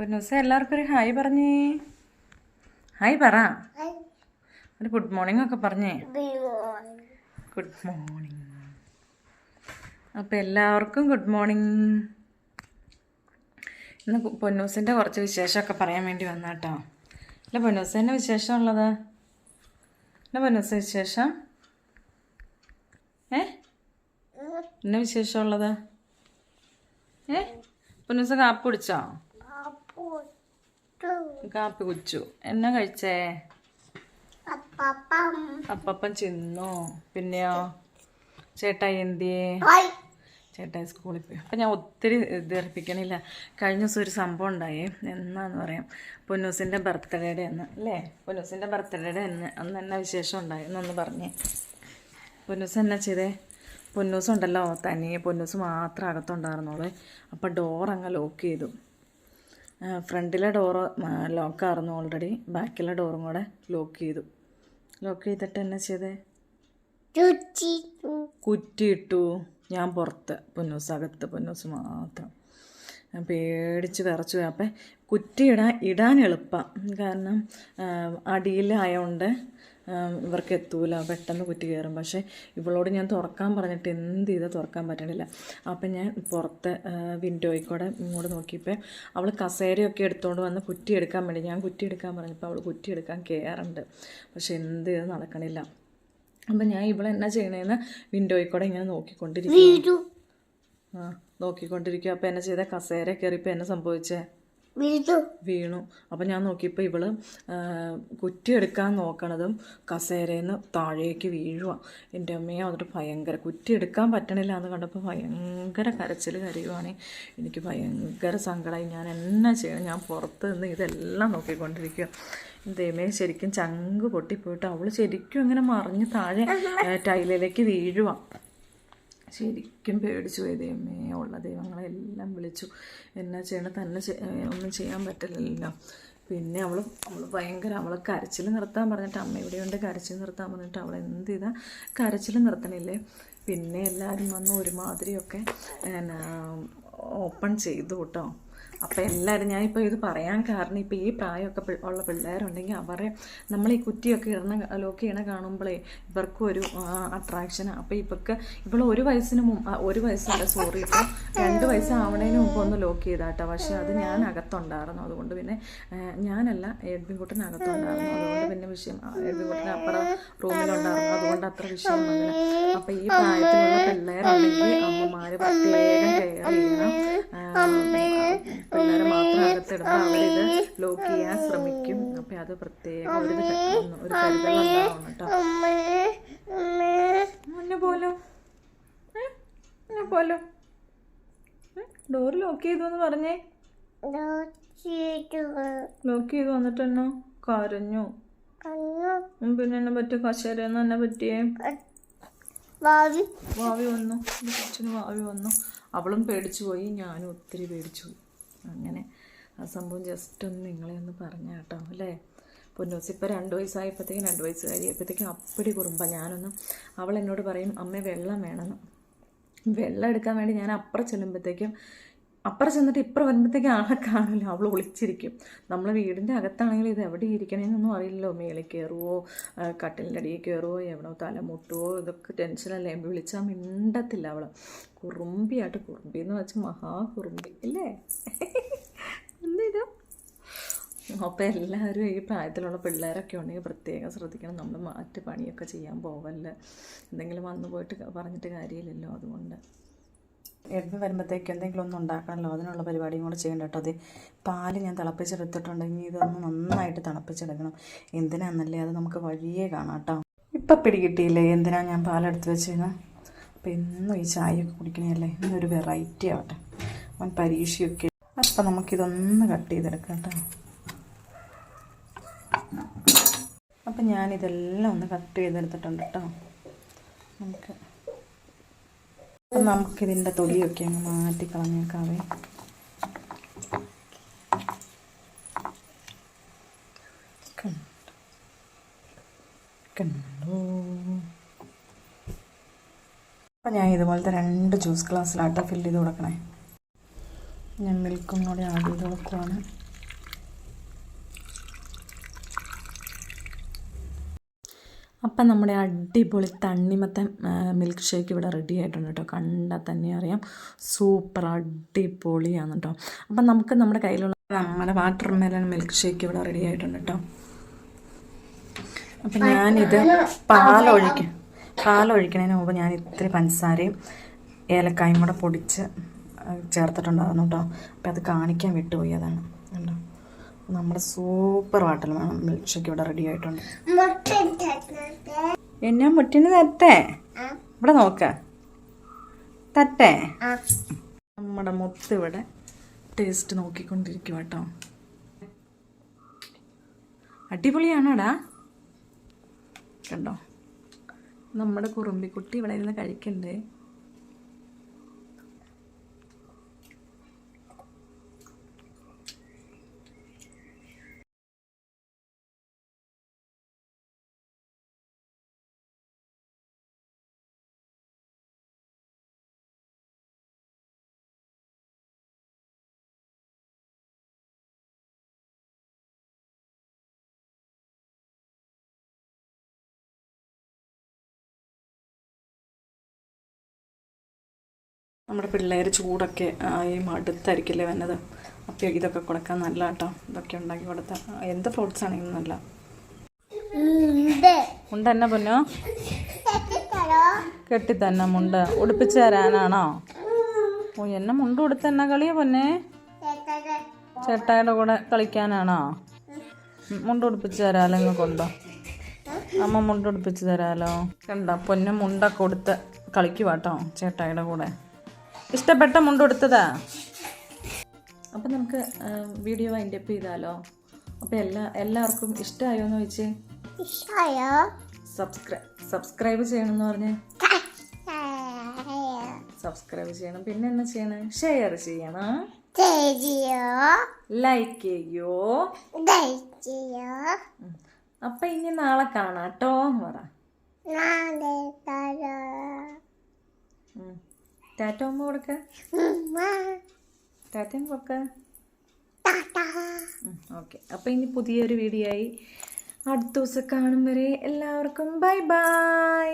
പൊന്നൂസ എല്ലാവർക്കും ഒരു ഹായ് പറഞ്ഞേ. ഹായ് പറ. ഒരു ഗുഡ് മോർണിംഗ് ഒക്കെ പറഞ്ഞേ. Good morning. അപ്പം എല്ലാവർക്കും ഗുഡ് മോർണിംഗ്. ഇന്ന് പൊന്നൂസിന്റെ പൊന്നൂസിന്റെ കുറച്ച് വിശേഷമൊക്കെ പറയാൻ വേണ്ടി വന്ന കേട്ടോ അല്ല പൊന്നൂസ് തന്നെ വിശേഷം ഉള്ളത് എന്നാ പൊന്നൂസ് വിശേഷം? ഏ? എന്നാ വിശേഷമുള്ളത്? ഏ? പൊന്നൂസ് കാപ്പ് കുടിച്ചോ? കാപ്പി കുച്ചു എന്നാ കഴിച്ചേ? അപ്പപ്പം. ചിന്നു പിന്നെയോ? ചേട്ടായി എന്തിയേ? ചേട്ടായി സ്കൂളിൽ പോയി. അപ്പം ഞാൻ ഒത്തിരി ദീർഘിപ്പിക്കണില്ല കഴിഞ്ഞ ദിവസം ഒരു സംഭവം ഉണ്ടായി. എന്നാന്ന് പറയാം. പൊന്നൂസിന്റെ ബർത്ത്ഡേയുടെ അന്ന് അല്ലേ? പൊന്നൂസിന്റെ ബർത്ത്ഡേയുടെ അന്ന് അന്ന് എന്നാ വിശേഷം ഉണ്ടായി എന്നൊന്ന് പറഞ്ഞേ. പൊന്നൂസ് എന്നാ ചെയ്തേ? പൊന്നൂസ് ഉണ്ടല്ലോ തനിയെ പൊന്നൂസ് മാത്രം അകത്തുണ്ടായിരുന്നോളെ അപ്പം ഡോർ അങ്ങ് ലോക്ക് ചെയ്തു. ഫ്രണ്ടിലെ ഡോറ് ലോക്കായിരുന്നു ഓൾറെഡി ബാക്കിലെ ഡോറും കൂടെ ലോക്ക് ചെയ്തു. ലോക്ക് ചെയ്തിട്ട് എന്നാ ചെയ്തേ? കുറ്റിയിട്ടു ഞാൻ പുറത്ത്. പൊന്നൂസ് അകത്ത്. പൊന്നൂസ് മാത്രം. ഞാൻ പേടിച്ച് വിറച്ചു പോയി. അപ്പം കുറ്റി ഇടാൻ ഇടാൻ എളുപ്പം. കാരണം അടിയിലായതുകൊണ്ട് ഇവർക്ക് എത്തൂല പെട്ടെന്ന് കുറ്റി കയറും. പക്ഷേ ഇവളോട് ഞാൻ തുറക്കാൻ പറഞ്ഞിട്ട് എന്ത് ചെയ്താൽ തുറക്കാൻ പറ്റണില്ല. അപ്പം ഞാൻ പുറത്ത് വിൻഡോയിൽ കൂടെ ഇങ്ങോട്ട് നോക്കിയപ്പോൾ അവൾ കസേരയൊക്കെ എടുത്തുകൊണ്ട് വന്ന് കുറ്റി എടുക്കാൻ വേണ്ടി ഞാൻ കുറ്റി എടുക്കാൻ പറഞ്ഞപ്പോൾ അവൾ കുറ്റി എടുക്കാൻ കയറുണ്ട് പക്ഷേ എന്ത് ചെയ്ത് നടക്കണില്ല. അപ്പം ഞാൻ ഇവളെന്നാ ചെയ്യണേന്ന് വിൻഡോയിൽ കൂടെ ഇങ്ങനെ നോക്കിക്കൊണ്ടിരിക്കും ആ നോക്കിക്കൊണ്ടിരിക്കുക അപ്പം എന്നെ ചെയ്ത? കസേര കയറിയപ്പോൾ എന്നെ സംഭവിച്ചേ? വീണു. അപ്പം ഞാൻ നോക്കിയപ്പോൾ ഇവൾ കുറ്റിയെടുക്കാൻ നോക്കണതും കസേരയിൽ താഴേക്ക് വീഴുക എന്റെ അമ്മയെ വന്നിട്ട് ഭയങ്കര കുറ്റിയെടുക്കാൻ പറ്റണില്ല എന്ന് കണ്ടപ്പോൾ ഭയങ്കര കരച്ചിൽ കരയുവാണേ. എനിക്ക് ഭയങ്കര സങ്കടമായി ഞാൻ എന്നാ ചെയ്യണം? ഞാൻ പുറത്ത് നിന്ന് ഇതെല്ലാം നോക്കിക്കൊണ്ടിരിക്കുക ദൈവമേ ശരിക്കും ചങ്ക് പൊട്ടിപ്പോയിട്ട് അവൾ ശരിക്കും ഇങ്ങനെ മറിഞ്ഞ് താഴെ ടൈലിലേക്ക് വീഴുക ശരിക്കും പേടിച്ചു പോയി ദൈവമേ ഉള്ള ദൈവങ്ങളെല്ലാം വിളിച്ചു. എന്നാ ചെയ്യണം? തന്നെ ഒന്നും ചെയ്യാൻ പറ്റില്ലല്ലോ. പിന്നെ അവൾ അവൾ ഭയങ്കര അവൾ കരച്ചിൽ നിർത്താൻ പറഞ്ഞിട്ട് അമ്മ ഇവിടെയുണ്ട്. കരച്ചിൽ നിർത്താൻ പറഞ്ഞിട്ട് അവൾ എന്ത് ചെയ്താൽ കരച്ചിൽ നിർത്തണില്ലേ? പിന്നെ എല്ലാവരും വന്ന് ഒരുമാതിരിയൊക്കെ ഓപ്പൺ ചെയ്തു കേട്ടോ. അപ്പോൾ എല്ലാവരും ഞാനിപ്പോൾ ഇത് പറയാൻ കാരണം ഇപ്പോൾ ഈ പ്രായമൊക്കെ ഉള്ള പിള്ളേരുണ്ടെങ്കിൽ അവരെ നമ്മൾ ഈ കുറ്റിയൊക്കെ ഇടുന്ന ലോക്ക് ചെയ്യണ കാണുമ്പോഴേ ഇവർക്കും ഒരു അട്രാക്ഷനാണ് അപ്പോൾ ഇവർക്ക് ഇപ്പോൾ ഒരു വയസ്സിന് മുമ്പ് ഒരു വയസ്സല്ല സോറി ഇപ്പോൾ രണ്ട് വയസ്സാവണതിന് മുമ്പ് ഒന്ന് ലോക്ക് ചെയ്താട്ടോ. പക്ഷേ അത് ഞാൻ അകത്തുണ്ടായിരുന്നു അതുകൊണ്ട് പിന്നെ ഞാനല്ല കുട്ടിന് അകത്തുണ്ടായിരുന്നു അതുകൊണ്ട് പിന്നെ വിഷയം എഡ്മിൻകുട്ടൻ അപ്പുറം റൂമിലുണ്ടായിരുന്നു. അതുകൊണ്ട് അത്ര വിഷയം വന്നില്ല. അപ്പോൾ ഈ പ്രായത്തിലുള്ള പിള്ളേരുണ്ടെങ്കിൽ അമ്മമാർ പ്രത്യേകം കെയർ ചെയ്യണം പിള്ളേരെ മാത്രം ലോക്ക് ചെയ്യാൻ ശ്രമിക്കും. അപ്പം അത് പ്രത്യേകം ഒരു ഇത് ഒന്ന് ഒരു കരുതലുണ്ടാവണം കേട്ടോ. മുന്നേ പോലോ. ഏ? മുന്നേ പോലോ. ഡോർ ലോക്ക് ചെയ്തു എന്ന് പറഞ്ഞേ. ലോക്ക് ചെയ്ത്. വന്നിട്ടെന്നോ കരഞ്ഞു. പിന്നെ എന്നെ പറ്റിയ കശേരന്ന് എന്നെ പറ്റിയേ? വാവി. വന്നു. കൊച്ചിന് വാവി വന്നു. അവളും പേടിച്ചു പോയി. ഞാനും ഒത്തിരി പേടിച്ചു പോയി. അങ്ങനെ ആ സംഭവം ജസ്റ്റ് ഒന്ന് നിങ്ങളെ ഒന്ന് പറഞ്ഞ കേട്ടോ അല്ലേ? പൊന്നൂസ് ഇപ്പോൾ രണ്ട് വയസ്സായപ്പോഴത്തേക്കും രണ്ട് വയസ്സ് കഴിയപ്പോഴത്തേക്കും അപ്പടി കുറുമ്പ. ഞാനൊന്നും അവൾ എന്നോട് പറയും അമ്മ വെള്ളം വേണമെന്ന് വെള്ളം എടുക്കാൻ വേണ്ടി ഞാൻ അപ്പുറം ചെല്ലുമ്പോഴത്തേക്കും അപ്പുറം ചെന്നിട്ട് ഇപ്പുറം വരുമ്പോഴത്തേക്ക് ആളെ കാണില്ല അവൾ ഒളിച്ചിരിക്കും. നമ്മൾ വീടിന്റെ അകത്താണെങ്കിൽ ഇത് എവിടെ ഇരിക്കണേന്നൊന്നും അറിയില്ലല്ലോ. മേളിൽ കയറുവോ കട്ടിലിന്റെ അടിയിൽ കയറുവോ എവിടെ തല മുട്ടുവോ ഇതൊക്കെ ടെൻഷനല്ലേ വിളിച്ചാൽ മിണ്ടത്തില്ല അവൾ കുറുമ്പിയായിട്ട് കുറുമ്പി എന്ന് വെച്ചാൽ മഹാ കുറുമ്പി അല്ലേ എന്തിനാ അപ്പോൾ എല്ലാവരും ഈ പ്രായത്തിലുള്ള പിള്ളേരൊക്കെ ഉണ്ടെങ്കിൽ പ്രത്യേകം ശ്രദ്ധിക്കണം. നമ്മൾ മാറ്റ് പണിയൊക്കെ ചെയ്യാൻ പോവല്ല? എന്തെങ്കിലും വന്നു പോയിട്ട് പറഞ്ഞിട്ട് കാര്യമില്ലല്ലോ അതുകൊണ്ട്. എടുത്ത് വരുമ്പോഴത്തേക്ക് എന്തെങ്കിലും ഒന്നും ഉണ്ടാക്കണമല്ലോ അതിനുള്ള പരിപാടിയും കൂടെ ചെയ്യണ്ട കേട്ടോ. അത് പാൽ ഞാൻ തിളപ്പിച്ചെടുത്തിട്ടുണ്ടെങ്കിൽ ഇതൊന്ന് നന്നായിട്ട് തിളപ്പിച്ചെടുക്കണം. എന്തിനാന്നല്ലേ അത് നമുക്ക് വഴിയേ കാണാം കേട്ടോ. ഇപ്പം പിടികിട്ടിയില്ലേ? എന്തിനാണ് ഞാൻ പാലെടുത്ത് വെച്ചേന്ന് അപ്പം എന്നും ഈ ചായയൊക്കെ കുടിക്കണല്ലേ ഇന്നൊരു വെറൈറ്റി ആവട്ടെ. അവൻ പരീക്ഷയൊക്കെ അപ്പം നമുക്കിതൊന്ന് കട്ട് ചെയ്തെടുക്കാം കേട്ടോ. അപ്പം ഞാനിതെല്ലാം ഒന്ന് കട്ട് ചെയ്തെടുത്തിട്ടുണ്ട് കേട്ടോ. നമുക്ക് അപ്പം നമുക്കിതിന്റെ തൊലിയൊക്കെ അങ്ങ് മാറ്റി കളഞ്ഞേക്കാവേ. അപ്പം ഞാൻ ഇതുപോലത്തെ രണ്ട് ജ്യൂസ് ഗ്ലാസ്സിലാട്ടോ ഫില്ല് ചെയ്ത് കൊടുക്കണേ. ഞാൻ മിൽക്കും കൂടി ആഡ് ചെയ്ത് കൊടുക്കുവാണ്. അപ്പം നമ്മുടെ അടിപൊളി തണ്ണിമത്തൻ മിൽക്ക് ഷേക്ക് ഇവിടെ റെഡി ആയിട്ടുണ്ട് കേട്ടോ. കണ്ടാൽ തന്നെ അറിയാം. സൂപ്പർ അടിപൊളിയാണ് കേട്ടോ. അപ്പം നമുക്ക് നമ്മുടെ കയ്യിലുള്ള നമ്മുടെ വാട്ടർ മെലൺ മിൽക്ക് ഷേക്ക് ഇവിടെ റെഡി ആയിട്ടുണ്ട് കേട്ടോ. അപ്പം ഞാനിത് പാലൊഴിക്കും പാലൊഴിക്കണതിന് മുമ്പ് ഞാൻ ഇത്തിരി പഞ്ചസാരയും ഏലക്കായും കൂടെ പൊടിച്ച് ചേർത്തിട്ടുണ്ടായിരുന്നു കേട്ടോ. അപ്പം അത് കാണിക്കാൻ വിട്ടുപോയി അതാണ്. നമ്മുടെ സൂപ്പർ വാട്ടർ മിൽക്ക് ഷേക്ക് ഇവിടെ റെഡി ആയിട്ടുണ്ട്. എന്നെ മുട്ടിന് തട്ടേ. ഇവിടെ നോക്ക. തട്ടെ. നമ്മുടെ മുത്ത് ഇവിടെ ടേസ്റ്റ് നോക്കിക്കൊണ്ടിരിക്കും കേട്ടോ അടിപൊളിയാണോടാ? കണ്ടോ? നമ്മുടെ കുറുമ്പിക്കുട്ടി ഇവിടെ ഇരുന്ന് കഴിക്കണ്ടേ? നമ്മുടെ പിള്ളേർ ചൂടൊക്കെ ആയി മടുത്തായിരിക്കില്ലേ വന്നത്? അപ്പോൾ ഇതൊക്കെ കൊടുക്കാൻ നല്ല കേട്ടോ ഇതൊക്കെ ഉണ്ടാക്കി കൊടുത്താൽ എന്ത് ഫ്രൂട്ട്സ് ആണെങ്കിലും നല്ല. എന്നാ പൊന്നോ? കെട്ടി തന്നെ മുണ്ട്. ഉടുപ്പിച്ച് തരാനാണോ? ഓ എന്നെ മുണ്ട് ഉടുത്ത് കളിയാ പൊന്നെ? ചേട്ടായുടെ കൂടെ കളിക്കാനാണോ? മുണ്ട് ഉടുപ്പിച്ച് തരാലോ ഇങ്ങ് കൊണ്ടോ. അമ്മ മുണ്ട് ഉടുപ്പിച്ച് തരാലോ. കണ്ടോ? പൊന്നെ മുണ്ടൊക്കെ ഉടുത്ത് കളിക്കുവാട്ടോ ചേട്ടായുടെ കൂടെ. ഇഷ്ടപ്പെട്ട മുണ്ട് ഉടുത്തതാ അപ്പം നമുക്ക് വീഡിയോ അതിന്റെ അപ്പ് ചെയ്താലോ? അപ്പോൾ എല്ലാ എല്ലാവർക്കും ഇഷ്ടമായോ എന്ന് ചോദിച്ചേ? സബ്സ്ക്രൈബ് സബ്സ്ക്രൈബ് ചെയ്യണം എന്ന് പറഞ്ഞ്? സബ്സ്ക്രൈബ് ചെയ്യണം. പിന്നെ എന്നാ ചെയ്യണം? ഷെയർ ചെയ്യണം. ലൈക്ക് ചെയ്യോ. അപ്പൊ ഇനി നാളെ കാണാട്ടോ എന്ന് പറ. ടാറ്റ അമ്മ കൊടുക്ക ടാറ്റ കൊടുക്ക ഓക്കെ അപ്പൊ ഇനി പുതിയൊരു വീഡിയോ ആയി. അടുത്ത ദിവസം കാണും വരെ എല്ലാവർക്കും ബൈ ബൈ